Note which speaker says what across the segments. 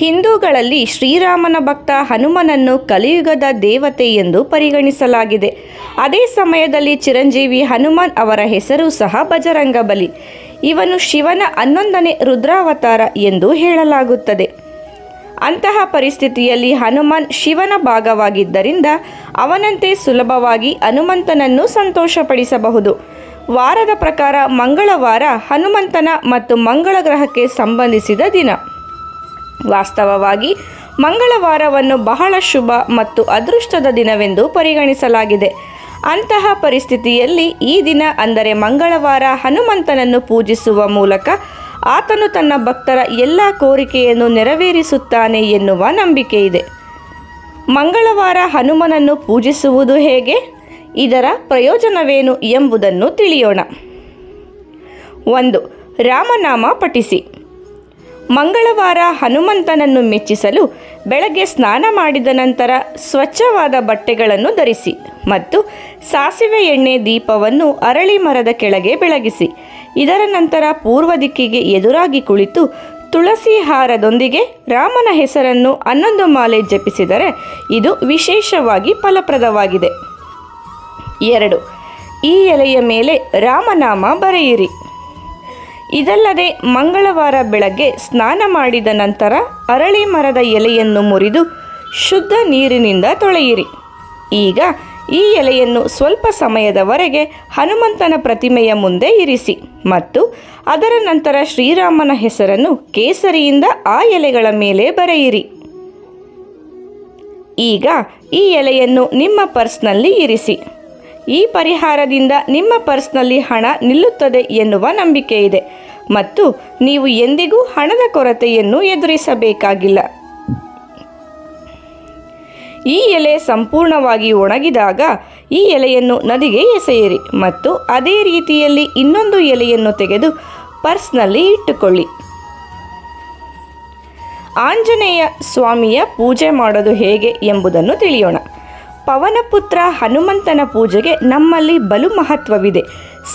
Speaker 1: ಹಿಂದೂಗಳಲ್ಲಿ ಶ್ರೀರಾಮನ ಭಕ್ತ ಹನುಮನನ್ನು ಕಲಿಯುಗದ ದೇವತೆ ಎಂದು ಪರಿಗಣಿಸಲಾಗಿದೆ. ಅದೇ ಸಮಯದಲ್ಲಿ ಚಿರಂಜೀವಿ ಹನುಮಾನ್ ಅವರ ಹೆಸರು ಸಹ ಬಜರಂಗಬಲಿ ಇವನು ಶಿವನ ಹನ್ನೊಂದನೇ ರುದ್ರಾವತಾರ ಎಂದು ಹೇಳಲಾಗುತ್ತದೆ. ಅಂತಹ ಪರಿಸ್ಥಿತಿಯಲ್ಲಿ ಹನುಮಾನ್ ಶಿವನ ಭಾಗವಾಗಿದ್ದರಿಂದ ಅವನಂತೆ ಸುಲಭವಾಗಿ ಹನುಮಂತನನ್ನು ಸಂತೋಷಪಡಿಸಬಹುದು. ವಾರದ ಪ್ರಕಾರ ಮಂಗಳವಾರ ಹನುಮಂತನ ಮತ್ತು ಮಂಗಳ ಗ್ರಹಕ್ಕೆ ಸಂಬಂಧಿಸಿದ ದಿನ. ವಾಸ್ತವವಾಗಿ ಮಂಗಳವಾರವನ್ನು ಬಹಳ ಶುಭ ಮತ್ತು ಅದೃಷ್ಟದ ದಿನವೆಂದು ಪರಿಗಣಿಸಲಾಗಿದೆ. ಅಂತಹ ಪರಿಸ್ಥಿತಿಯಲ್ಲಿ ಈ ದಿನ ಅಂದರೆ ಮಂಗಳವಾರ ಹನುಮಂತನನ್ನು ಪೂಜಿಸುವ ಮೂಲಕ ಆತನು ತನ್ನ ಭಕ್ತರ ಎಲ್ಲ ಕೋರಿಕೆಯನ್ನು ನೆರವೇರಿಸುತ್ತಾನೆ ಎನ್ನುವ ನಂಬಿಕೆ ಇದೆ. ಮಂಗಳವಾರ ಹನುಮನನ್ನು ಪೂಜಿಸುವುದು ಹೇಗೆ? ಇದರ ಪ್ರಯೋಜನವೇನು ಎಂಬುದನ್ನು ತಿಳಿಯೋಣ. ಒಂದು, ರಾಮನಾಮ ಪಠಿಸಿ. ಮಂಗಳವಾರ ಹನುಮಂತನನ್ನು ಮೆಚ್ಚಿಸಲು ಬೆಳಗ್ಗೆ ಸ್ನಾನ ಮಾಡಿದ ನಂತರ ಸ್ವಚ್ಛವಾದ ಬಟ್ಟೆಗಳನ್ನು ಧರಿಸಿ ಮತ್ತು ಸಾಸಿವೆ ಎಣ್ಣೆ ದೀಪವನ್ನು ಅರಳಿ ಮರದ ಕೆಳಗೆ ಬೆಳಗಿಸಿ. ಇದರ ನಂತರ ಪೂರ್ವ ದಿಕ್ಕಿಗೆ ಎದುರಾಗಿ ಕುಳಿತು ತುಳಸಿ ಹಾರದೊಂದಿಗೆ ರಾಮನ ಹೆಸರನ್ನು ಹನ್ನೊಂದು ಮಾಲೆ ಜಪಿಸಿದರೆ ಇದು ವಿಶೇಷವಾಗಿ ಫಲಪ್ರದವಾಗಿದೆ. ಎರಡು. ಈ ಎಲೆಯ ಮೇಲೆ ರಾಮನಾಮ ಬರೆಯಿರಿ. ಇದಲ್ಲದೆ ಮಂಗಳವಾರ ಬೆಳಗ್ಗೆ ಸ್ನಾನ ಮಾಡಿದ ನಂತರ ಅರಳಿ ಮರದ ಎಲೆಯನ್ನು ಮುರಿದು ಶುದ್ಧ ನೀರಿನಿಂದ ತೊಳೆಯಿರಿ. ಈಗ ಈ ಎಲೆಯನ್ನು ಸ್ವಲ್ಪ ಸಮಯದವರೆಗೆ ಹನುಮಂತನ ಪ್ರತಿಮೆಯ ಮುಂದೆ ಇರಿಸಿ ಮತ್ತು ಅದರ ನಂತರ ಶ್ರೀರಾಮನ ಹೆಸರನ್ನು ಕೇಸರಿಯಿಂದ ಆ ಎಲೆಗಳ ಮೇಲೆ ಬರೆಯಿರಿ. ಈಗ ಈ ಎಲೆಯನ್ನು ನಿಮ್ಮ ಪರ್ಸ್ನಲ್ಲಿ ಇರಿಸಿ. ಈ ಪರಿಹಾರದಿಂದ ನಿಮ್ಮ ಪರ್ಸ್ನಲ್ಲಿ ಹಣ ನಿಲ್ಲುತ್ತದೆ ಎನ್ನುವ ನಂಬಿಕೆ ಇದೆ. ಮತ್ತು ನೀವು ಎಂದಿಗೂ ಹಣದ ಕೊರತೆಯನ್ನು ಎದುರಿಸಬೇಕಾಗಿಲ್ಲ. ಈ ಎಲೆ ಸಂಪೂರ್ಣವಾಗಿ ಒಣಗಿದಾಗ ಈ ಎಲೆಯನ್ನು ನದಿಗೆ ಎಸೆಯಿರಿ ಮತ್ತು ಅದೇ ರೀತಿಯಲ್ಲಿ ಇನ್ನೊಂದು ಎಲೆಯನ್ನು ತೆಗೆದು ಪರ್ಸ್ನಲ್ಲಿ ಇಟ್ಟುಕೊಳ್ಳಿ. ಆಂಜನೇಯ ಸ್ವಾಮಿಯ ಪೂಜೆ ಮಾಡೋದು ಹೇಗೆ ಎಂಬುದನ್ನು ತಿಳಿಯೋಣ. ಪವನಪುತ್ರ ಹನುಮಂತನ ಪೂಜೆಗೆ ನಮ್ಮಲ್ಲಿ ಬಲು ಮಹತ್ವವಿದೆ.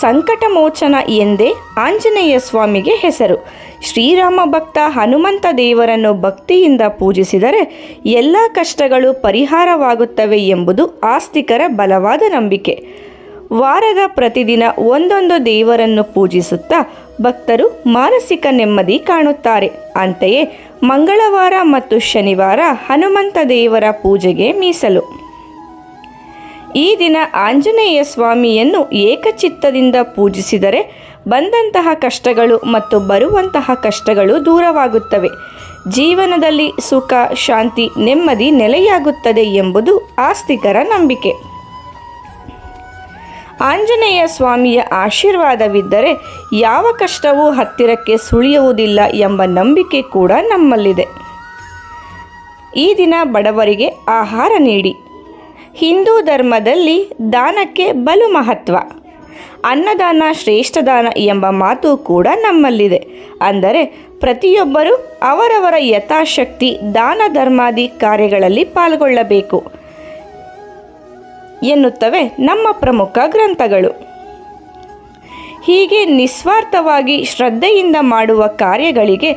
Speaker 1: ಸಂಕಟ ಮೋಚನ ಎಂದೇ ಆಂಜನೇಯ ಸ್ವಾಮಿಗೆ ಹೆಸರು. ಶ್ರೀರಾಮ ಭಕ್ತ ಹನುಮಂತ ದೇವರನ್ನು ಭಕ್ತಿಯಿಂದ ಪೂಜಿಸಿದರೆ ಎಲ್ಲ ಕಷ್ಟಗಳು ಪರಿಹಾರವಾಗುತ್ತವೆ ಎಂಬುದು ಆಸ್ತಿಕರ ಬಲವಾದ ನಂಬಿಕೆ. ವಾರದ ಪ್ರತಿದಿನ ಒಂದೊಂದು ದೇವರನ್ನು ಪೂಜಿಸುತ್ತಾ ಭಕ್ತರು ಮಾನಸಿಕ ನೆಮ್ಮದಿ ಕಾಣುತ್ತಾರೆ. ಅಂತೆಯೇ ಮಂಗಳವಾರ ಮತ್ತು ಶನಿವಾರ ಹನುಮಂತ ದೇವರ ಪೂಜೆಗೆ ಮೀಸಲು. ಈ ದಿನ ಆಂಜನೇಯ ಸ್ವಾಮಿಯನ್ನು ಏಕಚಿತ್ತದಿಂದ ಪೂಜಿಸಿದರೆ ಬಂದಂತಹ ಕಷ್ಟಗಳು ಮತ್ತು ಬರುವಂತಹ ಕಷ್ಟಗಳು ದೂರವಾಗುತ್ತವೆ. ಜೀವನದಲ್ಲಿ ಸುಖ, ಶಾಂತಿ, ನೆಮ್ಮದಿ ನೆಲೆಯಾಗುತ್ತದೆ ಎಂಬುದು ಆಸ್ತಿಕರ ನಂಬಿಕೆ. ಆಂಜನೇಯ ಸ್ವಾಮಿಯ ಆಶೀರ್ವಾದವಿದ್ದರೆ ಯಾವ ಕಷ್ಟವೂ ಹತ್ತಿರಕ್ಕೆ ಸುಳಿಯುವುದಿಲ್ಲ ಎಂಬ ನಂಬಿಕೆ ಕೂಡ ನಮ್ಮಲ್ಲಿದೆ. ಈ ದಿನ ಬಡವರಿಗೆ ಆಹಾರ ನೀಡಿ. ಹಿಂದೂ ಧರ್ಮದಲ್ಲಿ ದಾನಕ್ಕೆ ಬಲು ಮಹತ್ವ. ಅನ್ನದಾನ ಶ್ರೇಷ್ಠ ದಾನ ಎಂಬ ಮಾತು ಕೂಡ ನಮ್ಮಲ್ಲಿದೆ. ಅಂದರೆ ಪ್ರತಿಯೊಬ್ಬರೂ ಅವರವರ ಯಥಾಶಕ್ತಿ, ದಾನ ಧರ್ಮಾದಿ ಕಾರ್ಯಗಳಲ್ಲಿ ಪಾಲ್ಗೊಳ್ಳಬೇಕು ಎನ್ನುತ್ತವೆ ನಮ್ಮ ಪ್ರಮುಖ ಗ್ರಂಥಗಳು. ಹೀಗೆ ನಿಸ್ವಾರ್ಥವಾಗಿ ಶ್ರದ್ಧೆಯಿಂದ ಮಾಡುವ ಕಾರ್ಯಗಳಿಗೆ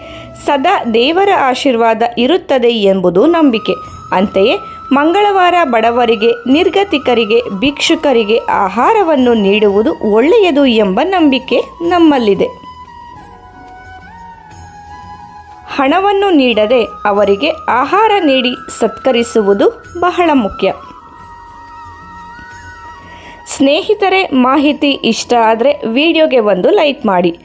Speaker 1: ಸದಾ ದೇವರ ಆಶೀರ್ವಾದ ಇರುತ್ತದೆ ಎಂಬುದು ನಂಬಿಕೆ. ಅಂತೆಯೇ ಮಂಗಳವಾರ ಬಡವರಿಗೆ, ನಿರ್ಗತಿಕರಿಗೆ, ಭಿಕ್ಷುಕರಿಗೆ ಆಹಾರವನ್ನು ನೀಡುವುದು ಒಳ್ಳೆಯದು ಎಂಬ ನಂಬಿಕೆ ನಮ್ಮಲ್ಲಿದೆ. ಹಣವನ್ನು ನೀಡದೆ ಅವರಿಗೆ ಆಹಾರ ನೀಡಿ ಸತ್ಕರಿಸುವುದು ಬಹಳ ಮುಖ್ಯ. ಸ್ನೇಹಿತರೆ, ಮಾಹಿತಿ ಇಷ್ಟ ಆದರೆ ವಿಡಿಯೋಗೆ ಒಂದು ಲೈಕ್ ಮಾಡಿ.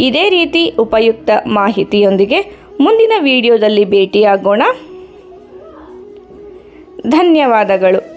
Speaker 1: ಇದೇ ರೀತಿ ಉಪಯುಕ್ತ ಮಾಹಿತಿಯೊಂದಿಗೆ ಮುಂದಿನ ವಿಡಿಯೋದಲ್ಲಿ ಭೇಟಿಯಾಗೋಣ. ಧನ್ಯವಾದಗಳು.